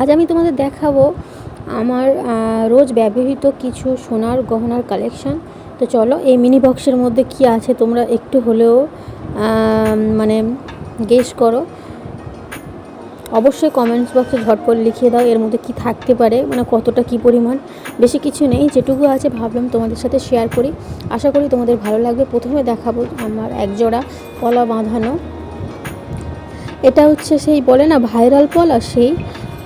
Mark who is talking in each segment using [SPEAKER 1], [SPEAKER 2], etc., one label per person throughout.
[SPEAKER 1] আজ আমি তোমাদের দেখাবো আমার রোজ ব্যবহৃত কিছু সোনার গহনার কালেকশন তো চলো এই মিনি বক্সের মধ্যে কি আছে তোমরা একটু হলেও মানে গেস করো। অবশ্যই কমেন্টস বক্সে ঝটপট লিখিয়ে দাও এর মধ্যে কি থাকতে পারে মানে কতটা কি পরিমাণ। বেশি কিছু নেই, যেটুকু আছে ভাবলাম তোমাদের সাথে শেয়ার করি। আশা করি তোমাদের ভালো লাগবে। প্রথমে দেখাবো আমার একজোড়া কলা বাঁধানো। এটা হচ্ছে সেই বলে না ভাইরাল পলা সেই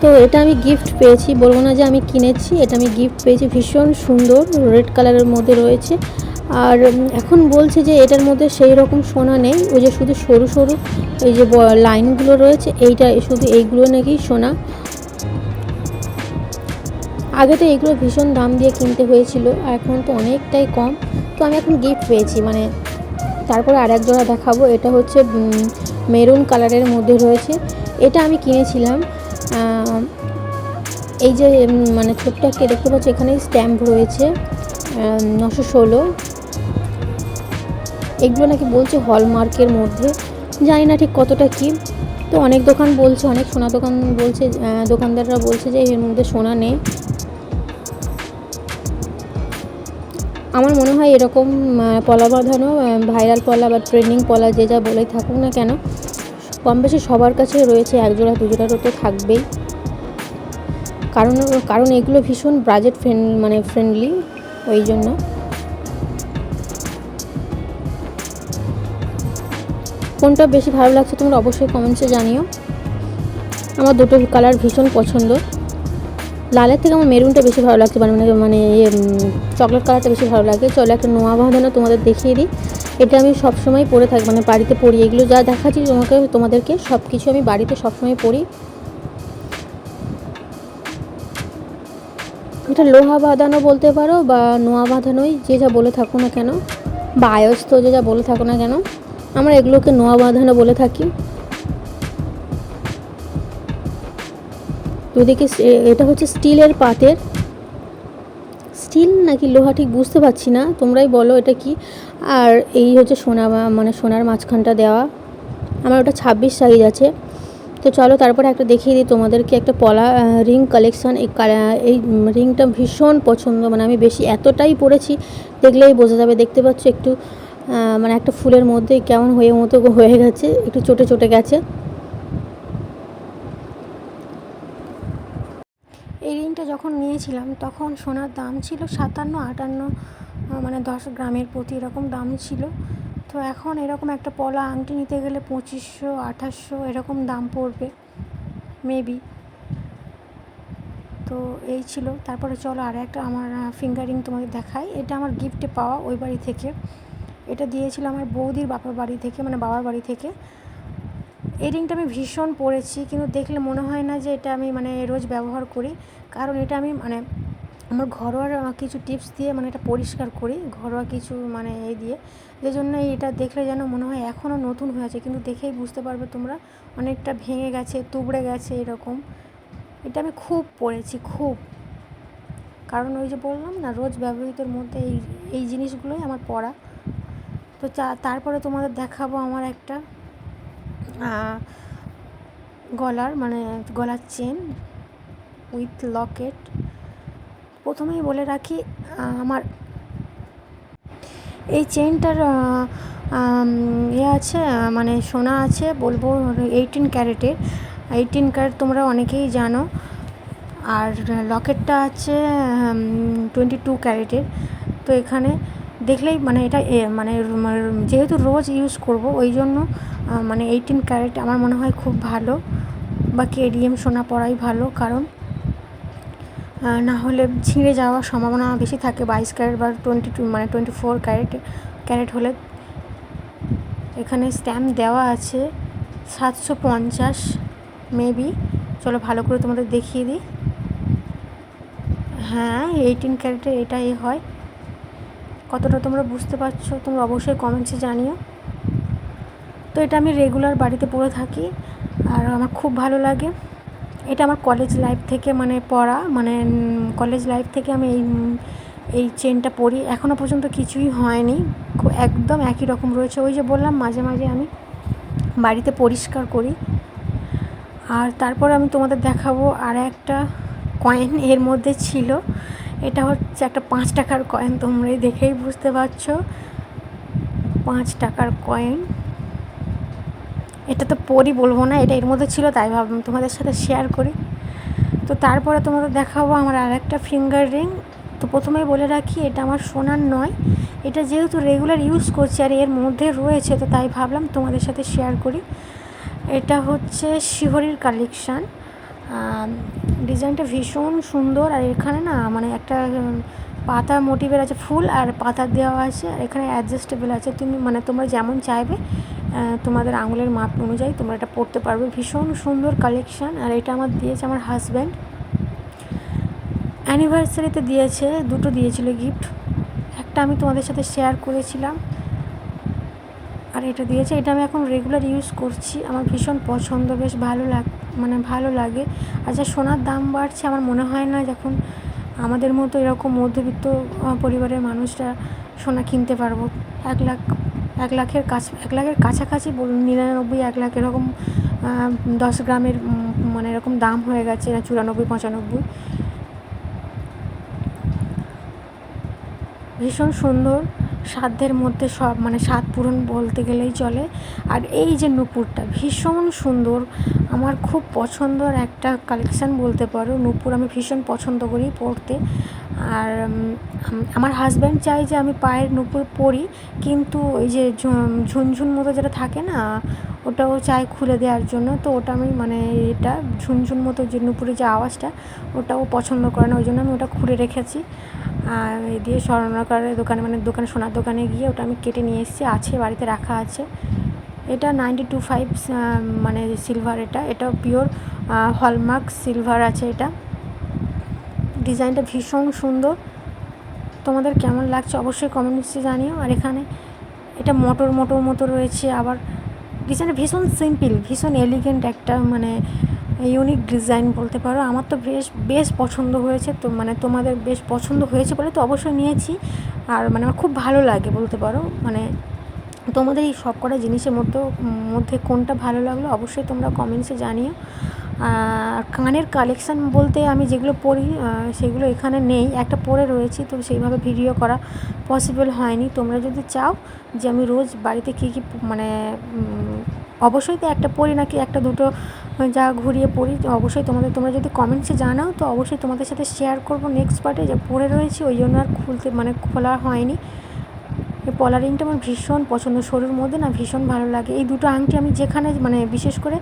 [SPEAKER 1] তো এটা আমি গিফট পেয়েছি, বলব না যে আমি কিনেছি, এটা আমি গিফট পেয়েছি, ভীষণ সুন্দর রেড কালারের মধ্যে রয়েছে। আর এখন বলছে যে এটার মধ্যে সেই রকম সোনা নেই, ওই যে শুধু সরু সরু ওই যে লাইনগুলো রয়েছে, এইটা শুধু এইগুলো নাকি সোনা। আগে তো এগুলো ভীষণ দাম দিয়ে কিনতে হয়েছিল, আর এখন তো অনেকটাই কম। তো আমি এখন গিফট পেয়েছি মানে তারপরে আর এক দেখাবো, এটা হচ্ছে মেরুন কালারের মধ্যে রয়েছে। এটা আমি কিনেছিলাম এই যে মানে ছোট্ট একটা দেখতে পাচ্ছি এখানে স্ট্যাম্প রয়েছে নশো ষোলো। এগুলো নাকি বলছে হলমার্কের মধ্যে। জানি না ঠিক কতটা কি। তো অনেক দোকান বলছে, অনেক সোনা দোকান বলছে দোকানদাররা বলছে যে এর মধ্যে সোনা নেই। আমার মনে হয় এরকম পলা বাঁধানো ভাইরাল পলা বা ট্রেন্ডিং পলা যে যা বলেই থাকুক না কেন কম বেশি সবার কাছে রয়েছে এক জোড়া দু জোড়ারও তো থাকবেই। কারণ কারণ এগুলো ভীষণ বাজেট ফ্রেন্ড মানে ফ্রেন্ডলি ওই জন্য। কোনটা বেশি ভালো লাগছে তোমরা অবশ্যই কমেন্টসে জানিও। আমার দুটো কালার ভীষণ পছন্দ। লালের থেকে আমার মেরুনটা বেশি ভালো লাগছে মানে মানে মানে ইয়ে চকলেট কালারটা বেশি ভালো লাগে। চলো একটা নোয়া বাঁধানো তোমাদের দেখিয়ে দিই। এটা আমি সবসময় পরে থাকি মানে বাড়িতে পরি এগুলো যা দেখাচ্ছি তোমাকে, তোমাদেরকে সব কিছু আমি বাড়িতে সবসময় পরি এটা লোহা বাঁধানো বলতে পারো বা নোয়া বাঁধানোই, যে যা বলে থাকো না কেন। বা আয়স্ত যে যা বলে থাকো না কেন। আমরা এগুলোকে নোয়া বাঁধানো বলে থাকি। ওদিকে সে- এটা হচ্ছে স্টিলের পাতের। স্টিল নাকি লোহা ঠিক বুঝতে পারছি না। তোমরাই বলো এটা কি। আর এই হচ্ছে সোনা মানে সোনার মাঝখানটা দেওয়া। আমার ওটা ছাব্বিশ সাইজ আছে। তো চলো তারপরে একটা দেখিয়ে দিই তোমাদেরকে একটা পলা রিং কালেকশান এই এই রিংটা ভীষণ পছন্দ। মানে আমি বেশি এতটাই পরেছি, দেখলেই বোঝা যাবে। দেখতে পাচ্ছ একটু মানে একটা ফুলের মধ্যে কেমন হয়ে, মতো হয়ে গেছে। একটু চটে চটে গেছে। এই রিংটা যখন নিয়েছিলাম, তখন সোনার দাম ছিল সাতান্ন, আটান্ন মানে দশ গ্রামের প্রতি এরকম দাম ছিল। তো এখন এরকম একটা পলা আংটি নিতে গেলে পঁচিশশো, আঠাশশো এরকম দাম পড়বে মেবি তো এই ছিল। তারপরে চলো আর একটা আমার ফিঙ্গারিং তোমাকে দেখাই। এটা আমার গিফটে পাওয়া ওই বাড়ি থেকে। এটা দিয়েছিল আমার বৌদির বাপার বাড়ি থেকে মানে বাবার বাড়ি থেকে। এই রিংটা আমি ভীষণ পরেছি, কিন্তু দেখলে মনে হয় না যে এটা আমি মানে রোজ ব্যবহার করি। কারণ এটা আমি মানে আমার ঘরোয়া কিছু টিপস দিয়ে মানে এটা পরিষ্কার করি, ঘরোয়া কিছু মানে এই দিয়ে। যে জন্য এটা দেখলে যেন মনে হয় এখনও নতুন হয়েছে কিন্তু দেখেই বুঝতে পারবে তোমরা অনেকটা ভেঙে গেছে, তুবড়ে গেছে এরকম। এটা আমি খুব পরেছি খুব। কারণ ওই যে বললাম না, রোজ ব্যবহৃতর মধ্যে এই এই জিনিসগুলোই আমার পড়া। তো তারপরে তোমাদের দেখাবো আমার একটা গলার মানে গলার চেন উইথ লকেট প্রথমেই বলে রাখি আমার এই চেনটার ইয়ে আছে মানে সোনা আছে, বলব এইটিন ক্যারেটের। এইটিন ক্যারেট তোমরা অনেকেই জানো। আর লকেটটা আছে টোয়েন্টি টু ক্যারেটের। তো এখানে দেখলেই মানে এটা মানে যেহেতু রোজ ইউজ করব, ওই জন্য মানে এইটিন ক্যারেট আমার মনে হয় খুব ভালো। বা কেডিএম সোনা পরাই ভালো, কারণ না হলে ছিঁড়ে যাওয়ার সম্ভাবনা বেশি থাকে বাইশ ক্যারেট বা টোয়েন্টি টু মানে টোয়েন্টি ফোর ক্যারেট ক্যারেট হলে। এখানে স্ট্যাম্প দেওয়া আছে সাতশো পঞ্চাশ মেবি চলো ভালো করে তোমাদের দেখিয়ে দিই। হ্যাঁ এইটিন ক্যারেটের এটাই হয়। কতটা তোমরা বুঝতে পারছ, তোমরা অবশ্যই কমেন্টসে জানিও। তো এটা আমি রেগুলার বাড়িতে পরে থাকি, আর আমার খুব ভালো লাগে। এটা আমার কলেজ লাইফ থেকে মানে পড়া মানে কলেজ লাইফ থেকে আমি এই এই চেনটা পরি এখনও পর্যন্ত কিছুই হয়নি। একদম একই রকম রয়েছে। ওই যে বললাম, মাঝে মাঝে আমি বাড়িতে পরিষ্কার করি। আর তারপর আমি তোমাদের দেখাবো আর একটা কয়েন এর মধ্যে ছিল। এটা হচ্ছে একটা পাঁচ টাকার কয়েন তোমরাই দেখেই বুঝতে পারছ। পাঁচ টাকার কয়েন এটা তো পরি বলব না, এটা এর মধ্যে ছিল, তাই ভাবলাম তোমাদের সাথে শেয়ার করি। তো তারপরে তোমাদের দেখাবো আমার আর একটা ফিঙ্গার রিং তো প্রথমেই বলে রাখি, এটা আমার সোনার নয়, এটা যেহেতু রেগুলার ইউজ করছি আর এর মধ্যে রয়েছে, তো তাই ভাবলাম তোমাদের সাথে শেয়ার করি। এটা হচ্ছে শিহরির কালেকশান ডিজাইনটা ভীষণ সুন্দর, আর এখানে না মানে একটা পাতা মোটিভের আছে, ফুল আর পাতা দেওয়া আছে, আর এখানে অ্যাডজাস্টেবল আছে, তুমি মানে তোমরা যেমন চাইবে তোমাদের আঙুলের মাপ অনুযায়ী তোমরা এটা পড়তে পারবে। ভীষণ সুন্দর কালেকশান আর এটা আমার দিয়েছে আমার হাজব্যান্ড অ্যানিভার্সারিতে দিয়েছে, দুটো দিয়েছিল গিফট একটা আমি তোমাদের সাথে শেয়ার করেছিলাম। আর এটা দিয়েছে, এটা আমি এখন রেগুলার ইউজ করছি। আমার ভীষণ পছন্দ, বেশ ভালো লাগ মানে ভালো লাগে। আর যা সোনার দাম বাড়ছে, আমার মনে হয় না যখন আমাদের মতো এরকম মধ্যবিত্ত পরিবারের মানুষরা সোনা কিনতে পারব। এক লাখ এক লাখের কাছ এক লাখের কাছাকাছি বলুন, নিরানব্বই, এক লাখ এরকম দশ গ্রামের মানে এরকম দাম হয়ে গেছে না চুরানব্বই, পঁচানব্বই। ভীষণ সুন্দর, সাধ্যের মধ্যে সব মানে স্বাদ পূরণ বলতে গেলেই চলে। আর এই যে নূপুরটা, ভীষণ সুন্দর। আমার খুব পছন্দর একটা কালেকশান বলতে পারো, নূপুর আমি ভীষণ পছন্দ করি পরতে আর আমার হাজব্যান্ড চাই যে আমি পায়ের নূপুর পরি, কিন্তু ওই যে ঝুনঝুন মতো যেটা থাকে না, ওটাও চাই খুলে দেওয়ার জন্য। তো ওটা আমি মানে এটা ঝুনঝুন মতো যে নূপুরের যে আওয়াজটা, ওটাও পছন্দ করে না, ওই জন্য আমি ওটা খুলে রেখেছি। আর এই দিয়ে স্বর্ণকারের দোকানে মানে দোকানে, সোনার দোকানে গিয়ে ওটা আমি কেটে নিয়ে এসেছি, আছে, বাড়িতে রাখা আছে। এটা নাইনটি টু ফাইভ মানে সিলভার এটা এটা পিওর হলমার্ক সিলভার আছে এটা। ডিজাইনটা ভীষণ সুন্দর। তোমাদের কেমন লাগছে অবশ্যই কমেন্টসে জানিও। আর এখানে এটা মোটর মোটর মতো রয়েছে, আবার ডিজাইনটা ভীষণ সিম্পল ভীষণ এলিগেন্ট একটা মানে ইউনিক ডিজাইন বলতে পারো। আমার তো বেশ বেশ পছন্দ হয়েছে তো মানে তোমাদের বেশ পছন্দ হয়েছে বলে তো অবশ্যই নিয়েছি। আর মানে আমার খুব ভালো লাগে বলতে পারো। মানে তোমাদের এই সব কটা জিনিসের মধ্যে মধ্যে কোনটা ভালো লাগল অবশ্যই তোমরা কমেন্টসে জানিও। কানের কালেকশান বলতে আমি যেগুলো পড়ি সেগুলো এখানে নেই। একটা পরে রয়েছি, তো সেইভাবে ভিডিও করা পসিবল হয়নি। তোমরা যদি চাও যে আমি রোজ বাড়িতে কী কী মানে অবশ্যই তো একটা পড়ি নাকি একটা দুটো যা ঘুরিয়ে পড়ি অবশ্যই তোমাদের, তোমরা যদি কমেন্টসে জানাও, তো অবশ্যই তোমাদের সাথে শেয়ার করব নেক্সট পার্টে যে পড়ে রয়েছি, ওই জন্য আর খুলতে মানে খোলা হয়নি। এই পলারিংটা আমার ভীষণ পছন্দ শরীর মধ্যে না ভীষণ ভালো লাগে। এই দুটো আংটি আমি যেখানে মানে বিশেষ করে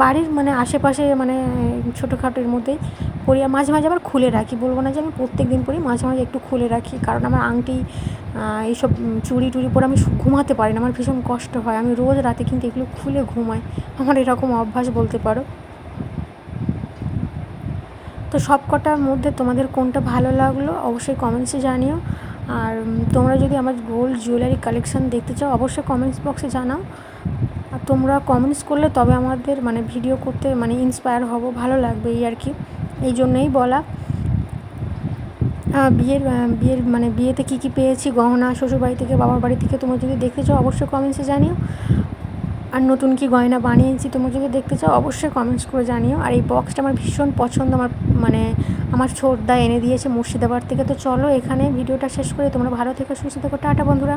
[SPEAKER 1] বাড়ির মানে আশেপাশে মানে ছোটোখাটোর মধ্যেই পরি মাঝে মাঝে আবার খুলে রাখি। বলব না যে আমি প্রত্যেক দিন পরি, মাঝে মাঝে একটু খুলে রাখি। কারণ আমার আংটি এইসব চুরি টুরি পরে আমি ঘুমাতে পারি না। আমার ভীষণ কষ্ট হয়। আমি রোজ রাতে কিন্তু এগুলো খুলে ঘুমাই। আমার এরকম অভ্যাস বলতে পারো। তো সব কটার মধ্যে তোমাদের কোনটা ভালো লাগল অবশ্যই কমেন্টসে জানিও। আর তোমরা যদি আমার গোল্ড জুয়েলারি কালেকশান দেখতে চাও, অবশ্যই কমেন্টস বক্সে জানাও। আর তোমরা কমেন্টস করলে তবে আমাদের মানে ভিডিও করতে মানে ইন্সপায়ার হব, ভালো লাগবে এই আর কি। এই জন্যই বলা। বিয়ের বিয়ের মানে বিয়েতে কী কী পেয়েছি, গহনা, শ্বশুরবাড়ি থেকে, বাবার বাড়ি থেকে তোমরা যদি দেখতে চাও, অবশ্যই কমেন্টসে জানিও। আর নতুন কি গয়না বানিয়েছি তোমরা যদি দেখতে চাও, অবশ্যই কমেন্টস করে জানিও। আর এই বক্সটা আমার ভীষণ পছন্দ, আমার মানে আমার ছোটদা এনে দিয়েছে মুর্শিদাবাদ থেকে। তো চলো এখানে ভিডিওটা শেষ করে। তোমরা ভালো থেকে, সুস্থ থেকো। টাটা বন্ধুরা।